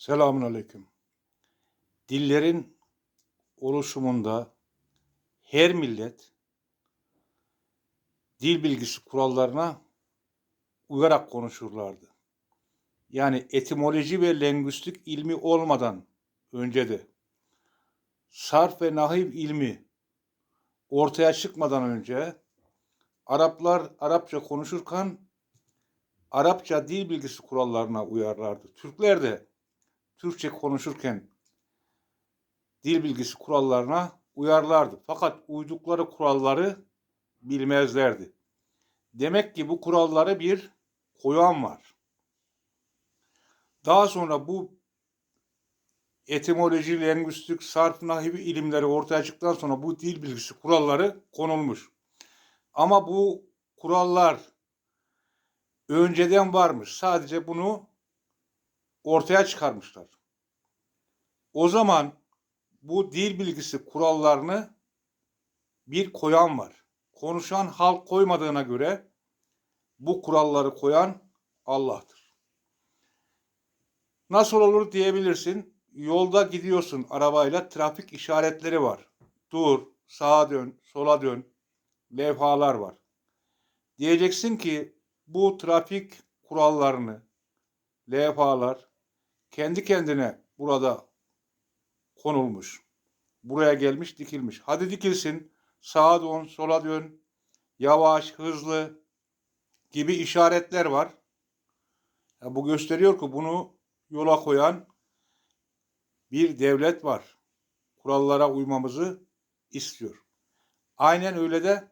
Selamun Aleyküm. Dillerin oluşumunda her millet dil bilgisi kurallarına uyarak konuşurlardı. Yani etimoloji ve lingüistik ilmi olmadan önce de sarf ve nahiv ilmi ortaya çıkmadan önce Araplar Arapça konuşurken Arapça dil bilgisi kurallarına uyarlardı. Türkler de Türkçe konuşurken dil bilgisi kurallarına uyarlardı. Fakat uydukları kuralları bilmezlerdi. Demek ki bu kuralları bir koyan var. Daha sonra bu etimoloji, lingüistik, sarf, nahiv ilimleri ortaya çıktıktan sonra bu dil bilgisi kuralları konulmuş. Ama bu kurallar önceden varmış. Sadece bunu ortaya çıkarmışlar. O zaman bu dil bilgisi kurallarını bir koyan var. Konuşan halk koymadığına göre bu kuralları koyan Allah'tır. Nasıl olur diyebilirsin. Yolda gidiyorsun arabayla trafik işaretleri var. Dur, sağa dön, sola dön. Levhalar var. Diyeceksin ki bu trafik kurallarını, levhalar kendi kendine burada konulmuş. Buraya gelmiş, dikilmiş. Hadi dikilsin, sağa dön, sola dön, yavaş, hızlı gibi işaretler var. Ya bu gösteriyor ki bunu yola koyan bir devlet var. Kurallara uymamızı istiyor. Aynen öyle de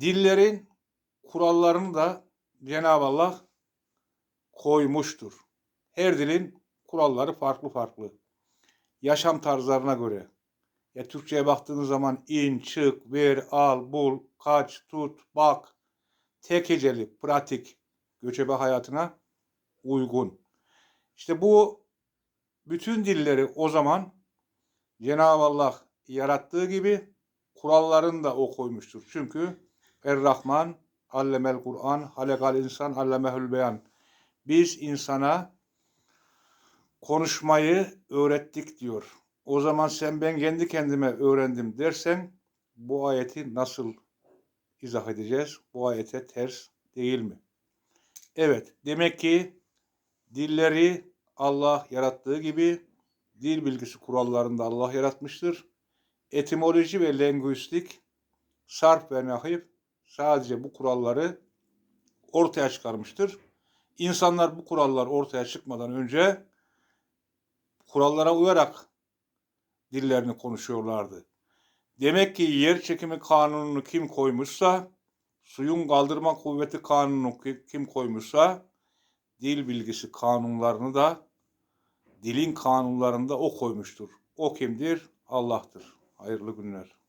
dillerin kurallarını da Cenab-ı Allah koymuştur. Her dilin kuralları farklı farklı. Yaşam tarzlarına göre. Ya Türkçe'ye baktığınız zaman in, çık, ver, al, bul, kaç, tut, bak. Tek heceli, pratik, göçebe hayatına uygun. İşte bu bütün dilleri o zaman Cenab-ı Allah yarattığı gibi kurallarını da o koymuştur. Çünkü Er-Rahman allemel Kur'an, halekal insan, allemehül beyan. Biz insana konuşmayı öğrettik diyor. O zaman sen ben kendi kendime öğrendim dersen bu ayeti nasıl izah edeceğiz? Bu ayete ters değil mi? Evet, demek ki dilleri Allah yarattığı gibi dil bilgisi kurallarında Allah yaratmıştır. Etimoloji ve lingüistik, sarf ve nahiv sadece bu kuralları ortaya çıkarmıştır. İnsanlar bu kurallar ortaya çıkmadan önce kurallara uyarak dillerini konuşuyorlardı. Demek ki yer çekimi kanununu kim koymuşsa, suyun kaldırma kuvveti kanunu kim koymuşsa, dil bilgisi kanunlarını da dilin kanunlarında o koymuştur. O kimdir? Allah'tır. Hayırlı günler.